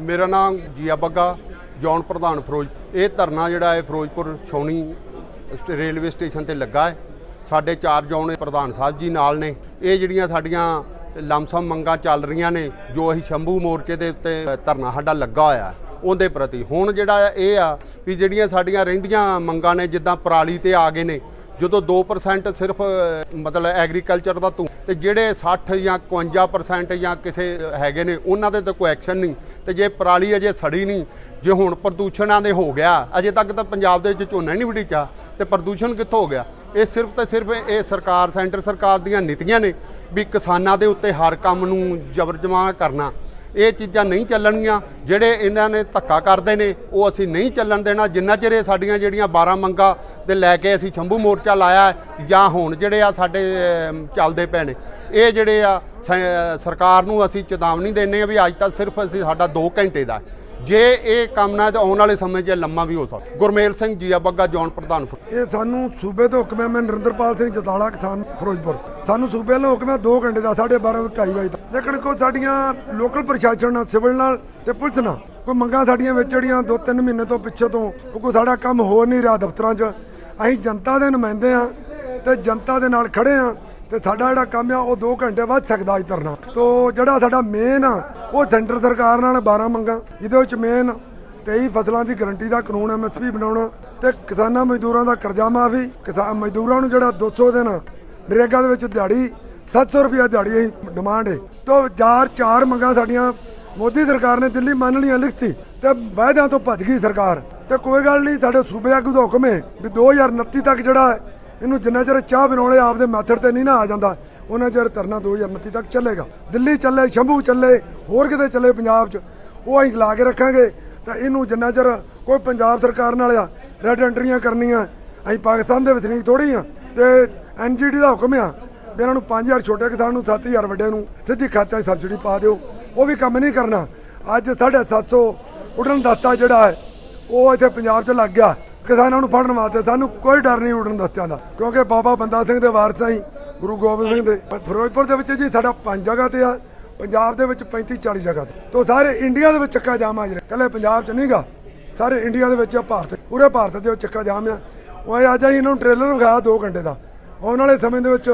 ਮੇਰਾ ਨਾਮ ਜੀਆ ਬੱਗਾ, ਜੌਨ ਪ੍ਰਧਾਨ ਫਿਰੋਜ਼ ਇਹ ਧਰਨਾ ਜਿਹੜਾ ਹੈ ਫਿਰੋਜ਼ਪੁਰ ਛਾਉਣੀ ਸਟ- ਰੇਲਵੇ ਸਟੇਸ਼ਨ ਤੇ ਲੱਗਾ ਹੈ। ਸਾਡੇ ਚਾਰ ਜੌਨ ਪ੍ਰਧਾਨ ਸਾਹਿਬ ਜੀ ਨਾਲ ਨੇ। ਇਹ ਜਿਹੜੀਆਂ ਸਾਡੀਆਂ ਲਮਸਮ ਮੰਗਾਂ ਚੱਲ ਰਹੀਆਂ ਨੇ, ਜੋ ਅਸੀਂ ਸ਼ੰਭੂ ਮੋਰਚੇ ਦੇ ਉੱਤੇ ਧਰਨਾ ਸਾਡਾ ਲੱਗਾ ਹੋਇਆ ਉਹਦੇ ਪ੍ਰਤੀ। ਹੁਣ ਜਿਹੜਾ ਇਹ ਆ ਵੀ ਜਿਹੜੀਆਂ ਸਾਡੀਆਂ ਰਹਿੰਦੀਆਂ ਮੰਗਾਂ ਨੇ, ਜਿੱਦਾਂ ਪਰਾਲੀ ਤੇ ਆ ਗਏ ਨੇ ਜਦੋਂ 2% ਸਿਰਫ ਮਤਲਬ ਐਗਰੀਕਲਚਰ ਦਾ ਤੂੰ ਤੇ ਜਿਹੜੇ 60 ਜਾਂ 51% ਜਾਂ ਕਿਸੇ ਹੈਗੇ ਨੇ, ਉਹਨਾਂ ਦੇ ਤਾਂ ਕੋਈ ਐਕਸ਼ਨ ਨਹੀਂ। ਤੇ ਜੇ ਪਰਾਲੀ ਅਜੇ ਸੜੀ ਨਹੀਂ, ਜੇ ਹੁਣ ਪ੍ਰਦੂਸ਼ਣਾਂ ਦੇ ਹੋ ਗਿਆ, ਅਜੇ ਤੱਕ ਤਾਂ ਪੰਜਾਬ ਦੇ ਵਿੱਚ ਝੋਨਾ ਹੀ ਨਹੀਂ ਵੜੀਚਾ, ਤੇ ਪ੍ਰਦੂਸ਼ਣ ਕਿੱਥੋਂ ਹੋ ਗਿਆ? ਇਹ ਸਿਰਫ ਤੇ ਸਿਰਫ ਇਹ ਸਰਕਾਰ, ਸੈਂਟਰ ਸਰਕਾਰ ਦੀਆਂ ਨੀਤੀਆਂ ਨੇ ਵੀ ਕਿਸਾਨਾਂ ਦੇ ਉੱਤੇ ਹਰ ਕੰਮ ਨੂੰ ਜ਼ਬਰ ਜਮਾ ਕਰਨਾ। ਇਹ ਚੀਜ਼ਾਂ ਨਹੀਂ ਚੱਲਣਗੀਆਂ, ਜਿਹੜੇ ਇਹਨਾਂ ਨੇ ਧੱਕਾ ਕਰਦੇ ਨੇ, ਉਹ ਅਸੀਂ ਨਹੀਂ ਚੱਲਣ ਦੇਣਾ। ਜਿੰਨਾ ਚਿਰ ਇਹ ਸਾਡੀਆਂ ਜਿਹੜੀਆਂ 12 ਮੰਗਾਂ ਤੇ ਲੈ ਕੇ ਅਸੀਂ ਸ਼ੰਭੂ ਮੋਰਚਾ ਲਾਇਆ ਜਾਂ ਹੁਣ ਜਿਹੜੇ ਆ ਸਾਡੇ ਚੱਲਦੇ ਪਏ ਨੇ। ਇਹ ਜਿਹੜੇ ਆ, ਸ- ਸਰਕਾਰ ਨੂੰ ਅਸੀਂ ਚੇਤਾਵਨੀ ਦਿੰਦੇ ਆ ਵੀ ਅੱਜ ਤਾਂ ਸਿਰਫ ਅਸੀਂ ਸਾਡਾ 2 ਘੰਟੇ ਦਾ ਜੇ ਇਹ ਕੰਮ ਨਾ ਤਾਂ ਆਉਣ ਵਾਲੇ ਸਮੇਂ 'ਚ ਲੰਮਾ ਵੀ ਹੋ ਸਕਦਾ ਗੁਰਮੇਲ ਸਿੰਘ ਜੀਆ ਬੱਗਾ ਜੌਨ ਪ੍ਰਧਾਨ ਇਹ ਸਾਨੂੰ ਸੂਬੇ ਤੋਂ ਹੁਕਮ ਹੈ, ਮੈਂ ਨਰਿੰਦਰਪਾਲ ਸਿੰਘ ਜਤਾਲਾ ਕਿਸਾਨ, ਫਿਰੋਜ਼ਪੁਰ। ਸਾਨੂੰ ਸੂਬੇ ਵੱਲੋਂ ਹੁਕਮ ਹੈ 2 ਘੰਟੇ ਦਾ 12:30 ਤੋਂ 2:30 ਵਜੇ ਤੱਕ ਲੇਕਿਨ ਕੋ ਸਾਡੀਆਂ ਲੋਕਲ ਪ੍ਰਸ਼ਾਸਨ ਨਾਲ ਸਿਵਲ ਨਾਲ ਤੇ ਪੁਲਿਸ ਨਾਲ ਕੋਈ ਮੰਗਾਂ ਸਾਡੀਆਂ ਵਿੱਚ ਜਿਹੜੀਆਂ 2-3 ਮਹੀਨੇ ਤੋਂ ਪਿੱਛੇ ਤੋਂ, ਉਹ ਕੋਈ ਸਾਡਾ ਕੰਮ ਹੋ ਨਹੀਂ ਰਿਹਾ ਦਫ਼ਤਰਾਂ 'ਚ। ਅਸੀਂ ਜਨਤਾ ਦੇ ਨੁਮਾਇੰਦੇ ਆ ਤੇ ਜਨਤਾ ਦੇ ਨਾਲ ਖੜੇ ਆ ਤੇ ਸਾਡਾ ਜਿਹੜਾ ਕੰਮ ਆ, ਉਹ 2 ਘੰਟੇ ਵੱਧ ਸਕਦਾ ਅੱਜ ਧਰਨਾ। ਤੋਂ ਜਿਹੜਾ ਸਾਡਾ ਮੇਨ ਆ ਉਹ ਸੈਂਟਰ ਸਰਕਾਰ ਨਾਲ 12 ਮੰਗਾਂ, ਜਿਹਦੇ ਵਿੱਚ ਮੇਨ 23 ਫਸਲਾਂ ਦੀ ਗਰੰਟੀ ਦਾ ਕਾਨੂੰਨ ਐਮਐਸਪੀ ਬਣਾਉਣਾ ਤੇ ਕਿਸਾਨਾਂ ਮਜ਼ਦੂਰਾਂ ਦਾ ਕਰਜ਼ਾ ਮਾਫੀ, ਕਿਸਾਨ ਮਜ਼ਦੂਰਾਂ ਨੂੰ ਜਿਹੜਾ 200 ਦਿਨ ਨਰੇਗਾ ਦੇ ਵਿੱਚ ਦਿਹਾੜੀ 700 ਰੁਪਏ ਦਿਹਾੜੀ ਅਸੀਂ ਡਿਮਾਂਡ ਹੈ ਤੋਂ ਚਾਰ ਚਾਰ ਮੰਗਾਂ ਸਾਡੀਆਂ ਮੋਦੀ ਸਰਕਾਰ ਨੇ ਦਿੱਲੀ ਮੰਨ ਲਈਆਂ, ਲਿਖਤੀ ਤੇ ਵਾਅਦਿਆਂ ਤੋਂ ਭੱਜ ਗਈ ਸਰਕਾਰ। ਤੇ ਕੋਈ ਗੱਲ ਨਹੀਂ, ਸਾਡੇ ਸੂਬੇ ਆਗੂ ਦਾ ਹੁਕਮ ਹੈ ਵੀ 2029 ਤੱਕ ਜਿਹੜਾ ਇਹਨੂੰ ਜਿੰਨਾ ਚਿਰ ਚਾਹ ਬਣਾਉਣੇ ਆਪਦੇ ਮੈਥਡ ਤੇ ਨਹੀਂ ਨਾ ਆ ਜਾਂਦਾ, ਉਹਨਾਂ ਚਿਰ ਧਰਨਾ 2029 ਤੱਕ ਚੱਲੇਗਾ। ਦਿੱਲੀ ਚੱਲੇ, ਸ਼ੰਭੂ ਚੱਲੇ, ਹੋਰ ਕਿਤੇ ਚੱਲੇ ਪੰਜਾਬ 'ਚ। ਉਹ ਅਸੀਂ ਲਾ ਕੇ ਰੱਖਾਂਗੇ, ਤਾਂ ਇਹਨੂੰ ਜਿੰਨਾ ਚਿਰ ਕੋਈ ਪੰਜਾਬ ਸਰਕਾਰ ਨਾਲ ਆ ਰੈਡ ਐਂਟਰੀਆਂ ਕਰਨੀਆਂ, ਅਸੀਂ ਪਾਕਿਸਤਾਨ ਦੇ ਵਸਨੀਕ ਥੋੜੀ ਆ, ਤੇ ਐਨਜੀਡੀ ਦਾ ਹੁਕਮ ਆ ਵੀ ਇਹਨਾਂ ਨੂੰ 5000 ਛੋਟੇ ਕਿਸਾਨ ਨੂੰ 7000 ਵੱਡੇ ਨੂੰ ਸਿੱਧੀ ਖਾਤੇ 'ਚ ਸਬਸਿਡੀ ਪਾ ਦਿਓ। ਉਹ ਵੀ ਕੰਮ ਨਹੀਂ ਕਰਨਾ। ਅੱਜ 750 ਉਡਣ ਦਾਤਾ ਜਿਹੜਾ ਹੈ, ਉਹ ਇੱਥੇ ਪੰਜਾਬ 'ਚ ਲੱਗ ਗਿਆ। ਕਿਸਾਨਾਂ ਨੂੰ ਫੜਨ ਵਾਸਤੇ ਸਾਨੂੰ ਕੋਈ ਡਰ ਨਹੀਂ ਉਡਣ ਦਸਤਿਆਂ ਦਾ, ਕਿਉਂਕਿ ਬਾਬਾ ਬੰਦਾ ਸਿੰਘ ਦੇ ਵਾਰਸ ਹੀ ਗੁਰੂ ਗੋਬਿੰਦ ਸਿੰਘ ਦੇ ਫਿਰੋਜ਼ਪੁਰ ਦੇ ਵਿੱਚ ਜੀ ਸਾਡਾ ਪੰਜ ਜਗ੍ਹਾ ਤੇ ਆ, ਪੰਜਾਬ ਦੇ ਵਿੱਚ 35 40 ਜਗ੍ਹਾ ਤੇ। ਤੋਂ ਸਾਰੇ ਇੰਡੀਆ ਦੇ ਵਿੱਚ ਚੱਕਾ ਜਾਮ ਆ ਜਿਹੜਾ, ਕੱਲੇ ਪੰਜਾਬ 'ਚ ਨਹੀਂਗਾ, ਸਾਰੇ ਇੰਡੀਆ ਦੇ ਵਿੱਚ ਆ ਭਾਰਤ, ਪੂਰੇ ਭਾਰਤ ਦੇ ਵਿੱਚ ਚੱਕਾ ਜਾਮ ਆ। ਉਹ ਅੱਜ ਅਸੀਂ ਇਹਨਾਂ ਨੂੰ ਟ੍ਰੇਲਰ ਵਿਖਾਇਆ 2 ਘੰਟੇ ਦਾ। ਆਉਣ ਵਾਲੇ ਸਮੇਂ ਦੇ ਵਿੱਚ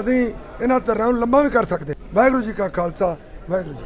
ਅਸੀਂ ਇਹਨਾਂ ਧਰਨਾ ਨੂੰ ਲੰਮਾ ਵੀ ਕਰ ਸਕਦੇ। ਵਾਹਿਗੁਰੂ ਜੀ ਕਾ ਖਾਲਸਾ, ਵਾਹਿਗੁਰੂ ਜੀ